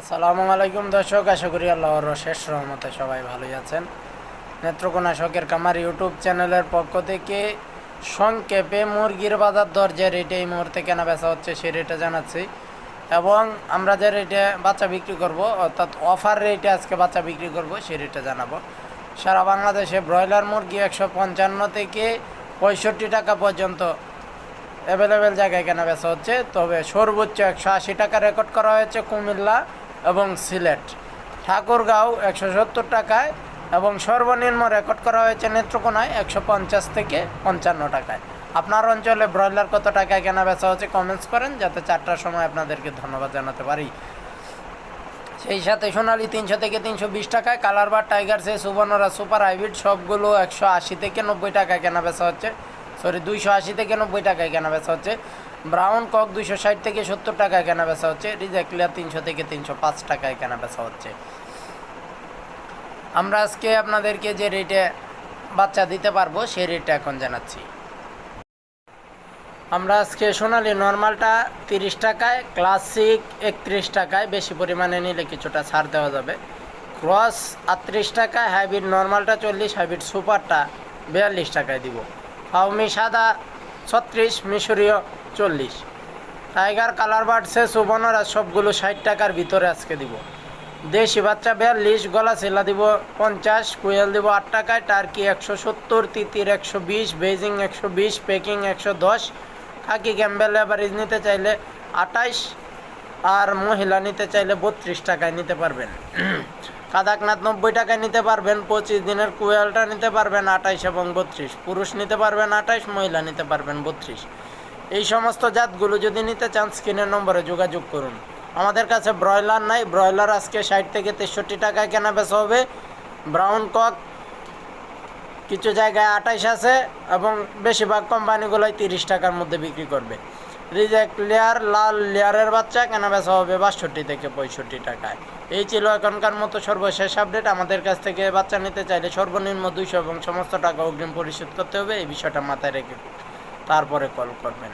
আসসালামু আলাইকুম দর্শক, আশা করি আল্লাহর শেষ রহমতে সবাই ভালোই আছেন। নেত্রকোনা শখের কামার ইউটিউব চ্যানেলের পক্ষ থেকে সংক্ষেপে মুরগির বাজার দর যে রেটে এই মুহূর্তে কেনা বেচা হচ্ছে সেই রেটে জানাচ্ছি। এবং আমরা যে রেটে বাচ্চা বিক্রি করব, অর্থাৎ অফার রেটে আজকে বাচ্চা বিক্রি করব, সেই রেটে জানাব। সারা বাংলাদেশে ব্রয়লার মুরগি একশো পঞ্চান্ন থেকে পঁয়ষট্টি টাকা পর্যন্ত অ্যাভেলেবেল জায়গায় কেনা বেচা হচ্ছে। তবে সর্বোচ্চ একশো আশি টাকা রেকর্ড করা হয়েছে কুমিল্লা এবং সিলেট। ঠাকুরগাঁও একশো সত্তর টাকায় এবং সর্বনিম্ন রেকর্ড করা হয়েছে নেত্রকোনায় একশো পঞ্চাশ থেকে পঞ্চান্ন টাকায়। আপনার অঞ্চলে ব্রয়লার কত টাকায় কেনা বেচা হচ্ছে কমেন্টস করেন, যাতে চারটার সময় আপনাদেরকে ধন্যবাদ জানাতে পারি। সেই সাথে সোনালি তিনশো থেকে তিনশো বিশ টাকায় কালার বার টাইগার সে সুবর্ণরা সুপার, হাইব্রিড সবগুলো একশো আশি থেকে নব্বই টাকায় কেনা বেচা হচ্ছে। সরি, দুইশো আশি থেকে নব্বই টাকায় কেনা বেচা হচ্ছে। ব্রাউন কক দুইশো ষাট থেকে সত্তর টাকায় কেনা বেচা হচ্ছে। রিজেক্লিয়ার তিনশো থেকে তিনশো পাঁচ টাকায় কেনা বেচা হচ্ছে। আমরা আজকে আপনাদেরকে যে রেটে বাচ্চা দিতে পারব সেই রেটটা এখন জানাচ্ছি। আমরা আজকে সোনালি নর্মালটা তিরিশ টাকায়, ক্লাসিক একত্রিশ টাকায়, বেশি পরিমাণে নিলে কিছুটা ছাড় দেওয়া যাবে। ক্রস আটত্রিশ টাকায়, হাইব্রিড নর্মালটা চল্লিশ, হাইব্রিড সুপারটা বিয়াল্লিশ টাকায় দিব। ফাউমি সাদা, ছত্রিশ, মিশরীয় চল্লিশ। টাইগার, কালার বাড়ছে সুবর্ণরা সবগুলো ষাট টাকার ভিতরে আজকে দিব। দেশি বাচ্চা বিয়াল্লিশ, গলা চিল্লা দিব পঞ্চাশ, কুয়েল দিব আট টাকায়, টার্কি একশো সত্তর, তিতির একশো বিশ বেজিং একশো বিশ, পেকিং একশো দশ, খাকি ক্যাম্বেল এভারেজ নিতে চাইলে আটাইশ আর মহিলা নিতে চাইলে বত্রিশ টাকায় নিতে পারবেন। কাদাকনাথ নব্বই টাকায় নিতে পারবেন, পঁচিশ দিনের কুয়েলটা নিতে পারবেন, আটাইশ এবং বত্রিশ। পুরুষ নিতে পারবেন আটাইশ, মহিলা নিতে পারবেন বত্রিশ। এই সমস্ত জাতগুলো যদি নিতে চান, স্ক্রিনের নম্বরে যোগাযোগ করুন। আমাদের কাছে ব্রয়লার নাই, ব্রয়লার আজকে ষাট থেকে তেষট্টি টাকায় কেনা বেচা হবে। ব্রাউন কক কিছু জায়গায় আঠাইশ আছে এবং বেশিরভাগ কোম্পানিগুলোই তিরিশ টাকার মধ্যে বিক্রি করবে। রিজেক্ট লেয়ার লাল লেয়ারের বাচ্চা কেনা বেচা হবে বাষট্টি থেকে পঁয়ষট্টি টাকায়? এই ছিল এখনকার মতো সর্বশেষ আপডেট আমাদের কাছ থেকে বাচ্চা নিতে চাইলে সর্বনিম্ন দুইশো এবং সমস্ত টাকা অগ্রিম পরিশোধ করতে হবে। এই বিষয়টা মাথায় রেখে তারপরে কল করবেন।